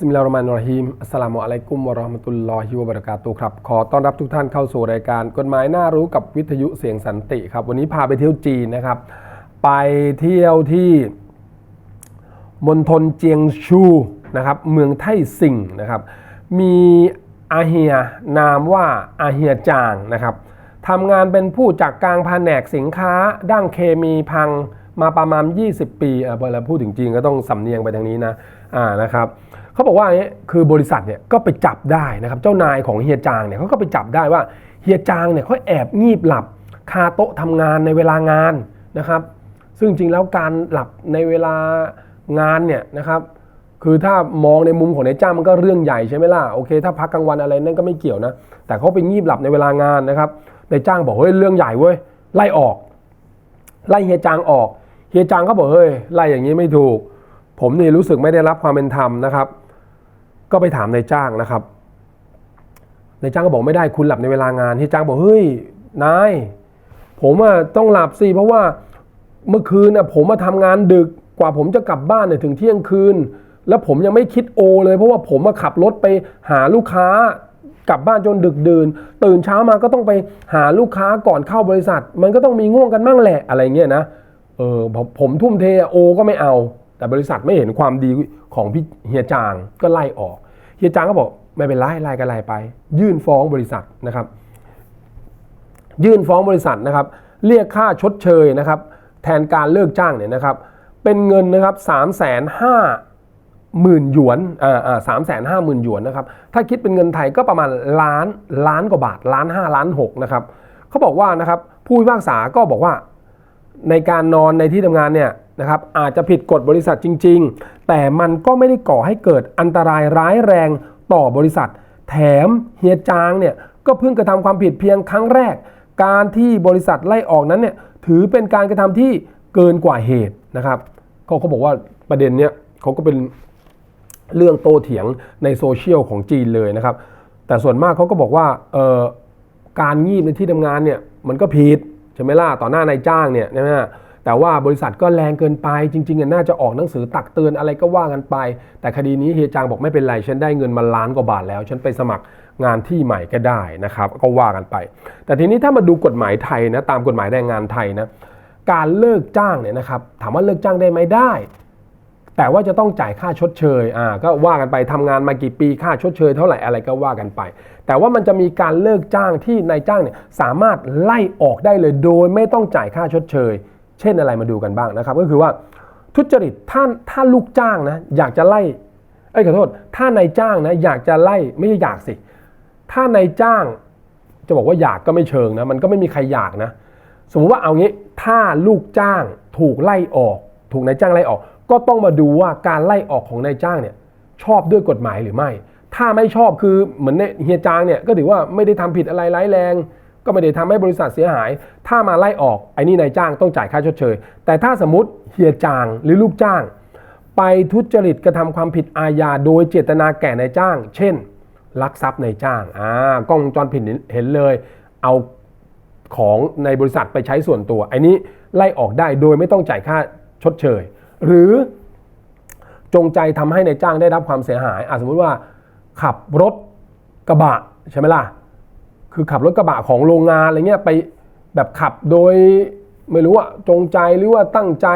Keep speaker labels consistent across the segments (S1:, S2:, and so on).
S1: สมิลลาห์มานรเราะฮีมอัสลามุอะลัยกุมวะราะห์มะตุลลอฮิวะบะเราะกาตุครับขอต้อนรับทุกท่านเข้าสู่รายการกฎหมายน่ารู้กับวิทยุเสียงสันติครับ วันนี้พาไปเที่ยวจีนนะครับ ไปเที่ยวที่มณฑลเจียงชูนะครับ เมืองไท่ซิงนะครับ มีอาเฮียนามว่าอาเฮียจางนะครับทำงานเป็นผู้จัดการแผนกสินค้า ด้านเคมีพัง มาประมาณ 20 ปีเออเวลาพูดถึงจีนก็ต้องสำเนียงไปทางนี้นะอ่านะครับเขาบอกว่าอย่างนี้คือบริษัทเนี่ยก็ไปจับได้นะครับเจ้านายของเฮียจางเนี่ยเขาก็ไปจับได้ว่าเฮียจางเนี่ยเขาแอบงีบหลับคาโต๊ะทำงานในเวลางานนะครับ ซึ่งจริงแล้วการหลับในเวลางานเนี่ยนะครับคือถ้ามองในมุมของนายจ้างมันก็เรื่องใหญ่ใช่ไหมล่ะโอเคถ้าพักกลางวันอะไรนั่นก็ไม่เกี่ยวนะ แต่เขาไปงีบหลับในเวลางานนะครับนายจ้างบอกเฮ้ยเรื่องใหญ่เว้ยไล่ออก ไล่เฮียจางออก เฮียจางก็บอกเฮ้ยไล่อย่างนี้ไม่ถูก ผมนี่รู้สึกไม่ได้รับความเป็นธรรมนะครับ ก็ไปถามนายจ้างนะครับนายจ้างก็บอกไม่ได้คุณหลับในเวลางานเฮียจางบอกเฮ้ยนายผมอะต้องหลับสิเพราะว่าเมื่อคืนน่ะผมมาทำงานดึกกว่าผมจะกลับบ้านเนี่ยถึงเที่ยงคืน แล้วผมยังไม่คิดโอเลย เพราะว่าผมมาขับรถไปหาลูกค้ากลับบ้านจนดึกดื่น ตื่นเช้ามาก็ต้องไปหาลูกค้าก่อนเข้าบริษัท มันก็ต้องมีง่วงกันมั่งแหละอะไรเงี้ยนะ เออผมผมทุ่มเทโอก็ไม่เอา แต่บริษัทไม่เห็นความดีของพี่เฮียจางก็ไล่ออกเฮียจางก็บอกไม่เป็นไรไล่ก็ไล่ไป ยื่นฟ้องบริษัทนะครับ ยื่นฟ้องบริษัทนะครับ เรียกค่าชดเชยนะครับ แทนการเลิกจ้างเนี่ยนะครับ เป็นเงินนะครับ3ามแสนห้าหมื่นหยวนอ่าอ่าสามแสนห้าหมื่นหยวนนะครับ ถ้าคิดเป็นเงินไทยก็ประมาณล้านล้านกว่าบาทล้านห้าล้านหกนะครับเขาบอกว่านะครับผู้พิพากษาก็บอกว่า ในการนอนในที่ทำงานเนี่ยนะครับอาจจะผิดกฎบริษัทจริง ๆ แต่มันก็ไม่ได้ก่อให้เกิดอันตรายร้ายแรงต่อบริษัท แถมเฮียจางเนี่ยก็เพิ่งกระทำความผิดเพียงครั้งแรก การที่บริษัทไล่ออกนั้นเนี่ยถือเป็นการกระทำที่เกินกว่าเหตุนะครับเขาเขาบอกว่าประเด็นเนี้ยเขาก็เป็นเรื่องโตเถียงในโซเชียลของจีนเลยนะครับ แต่ส่วนมากเขาก็บอกว่าเออการงีบในที่ทำงานเนี่ยมันก็ผิด ใช่ไหมล่ะต่อหน้านายจ้างเนี่ยใช่ไหมแต่ว่าบริษัทก็แรงเกินไปจริงๆน่าจะออกหนังสือตักเตือนอะไรก็ว่ากันไป แต่คดีนี้เฮียจางบอกไม่เป็นไร ฉันได้เงินมาล้านกว่าบาทแล้ว ฉันไปสมัครงานที่ใหม่ก็ได้นะครับ ก็ว่ากันไป แต่ทีนี้ถ้ามาดูกฎหมายไทยนะตามกฎหมายแรงงานไทยนะการเลิกจ้างเนี่ยนะครับถามว่าเลิกจ้างได้ไหมได้ แต่ว่าจะต้องจ่ายค่าชดเชยอ่าก็ว่ากันไปทำงานมากี่ปีค่าชดเชยเท่าไหร่อะไรก็ว่ากันไป แต่ว่ามันจะมีการเลิกจ้างที่นายจ้างเนี่ยสามารถไล่ออกได้เลยโดยไม่ต้องจ่ายค่าชดเชย เช่นอะไรมาดูกันบ้างนะครับ ก็คือว่าทุจริตถ้าถ้าลูกจ้างนะอยากจะไล่เอ้ยขอโทษ ถ้านายจ้างนะอยากจะไล่ไม่ใช่อยากสิ ถ้านายจ้างจะบอกว่าอยากก็ไม่เชิงนะมันก็ไม่มีใครอยากนะ สมมติว่าเอางี้ถ้าลูกจ้างถูกไล่ออก ถูกนายจ้างไล่ออก ก็ต้องมาดูว่าการไล่ออกของนายจ้างเนี่ยชอบด้วยกฎหมายหรือไม่ ถ้าไม่ชอบคือเหมือนเฮียจางเนี่ยก็ถือว่าไม่ได้ทำผิดอะไรร้ายแรง ก็ไม่ได้ทำให้บริษัทเสียหาย ถ้ามาไล่ออกไอ้นี่นายจ้างต้องจ่ายค่าชดเชย แต่ถ้าสมมติเฮียจางหรือลูกจ้าง ไปทุจริตกระทำความผิดอาญาโดยเจตนาแก่นายจ้าง เช่น ลักทรัพย์นายจ้างอ่ากล้องวงจรปิดเห็นเลย เอาของในบริษัทไปใช้ส่วนตัวไอ้นี้ไล่ออกได้โดยไม่ต้องจ่ายค่าชดเชย หรือจงใจทำให้ในจ้างได้รับความเสียหายอาสมมติว่าขับรถกระบะใช่ไหมล่ะ คือขับรถกระบะของโรงงานอะไรเงี้ยไปแบบขับโดยไม่รู้ว่าจงใจหรือว่าตั้งใจ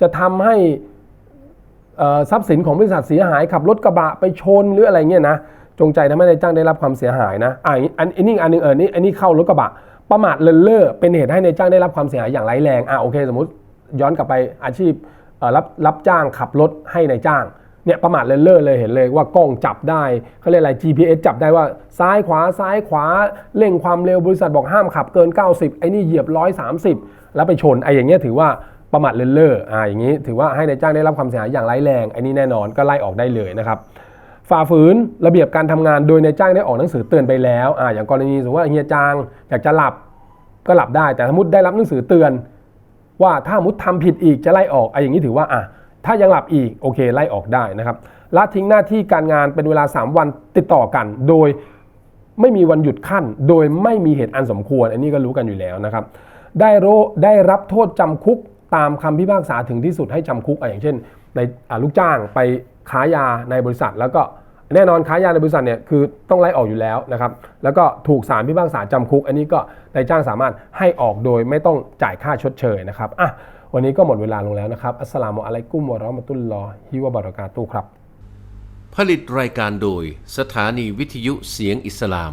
S1: จะทำให้ทรัพย์สินของบริษัทเสียหาย ขับรถกระบะไปชนหรืออะไรเงี้ยนะจงใจทำให้นายจ้างได้รับความเสียหายนะอ่าอันอันนี้อันนึงเออนี่อันนี้เข้ารถกระบะประมาทเลินเล่อเป็นเหตุให้นายจ้างได้รับความเสียหายอย่างร้ายแรงอ่าโอเค สมมติย้อนกลับไปอาชีพ รับรับจ้างขับรถให้ในายจ้างเนี่ยประมาทเลินเล่อเลยเห็นเลยว่ากล้องจับได้เขาเรียกอะไร GPS จับได้ว่าซ้ายขวาซ้ายขวาเร่งความเร็วบริษัทบอกห้ามขับเกิน 90 ไอ้นี่เหยียบ 130 แล้วไปชนไอ้อย่างเงี้ยถือว่าประมาทเลินเล่ออ่าอย่างนี้ถือว่าให้ในายจ้างได้รับความเสียหายอย่างร้ายแรงไอ้นี่แน่นอนก็ไล่ออกได้เลยนะครับฝ่าฝืนระเบียบการทำงานโดยนายจ้างได้ออกหนังสือเตือนไปแล้วอ่าอย่างกรณีสมมติว่าเฮียจางอยากจะหลับก็หลับได้แต่สมมติได้รับหนังสือเตือน ว่าถ้ามุดทำผิดอีกจะไล่ออกไอ้อย่างนี้ถือว่าอะถ้ายังหลับอีกโอเคไล่ออกได้นะครับละทิ้งหน้าที่การงานเป็นเวลา 3 วันติดต่อกัน โดยไม่มีวันหยุดขั้น โดยไม่มีเหตุอันสมควร อันนี้ก็รู้กันอยู่แล้วนะครับ ได้โรได้รับโทษจำคุกตามคำพิพากษาถึงที่สุดให้จำคุกอะอย่างเช่น ในลูกจ้างไปค้ายาในบริษัทแล้วก็ แน่นอนค้ายาในบริษัทเนี่ยคือต้องไล่ออกอยู่แล้วนะครับ แล้วก็ถูกศาลพิพากษาจำคุก อันนี้ก็นายจ้างสามารถให้ออกโดยไม่ต้องจ่ายค่าชดเชยนะครับอะวันนี้ก็หมดเวลาลงแล้วนะครับ อัสสลามุอะลัยกุมวะเราะมะตุลลอฮิวะบะเราะกาตุครับ
S2: ผลิตรายการโดยสถานีวิทยุเสียงอิสลาม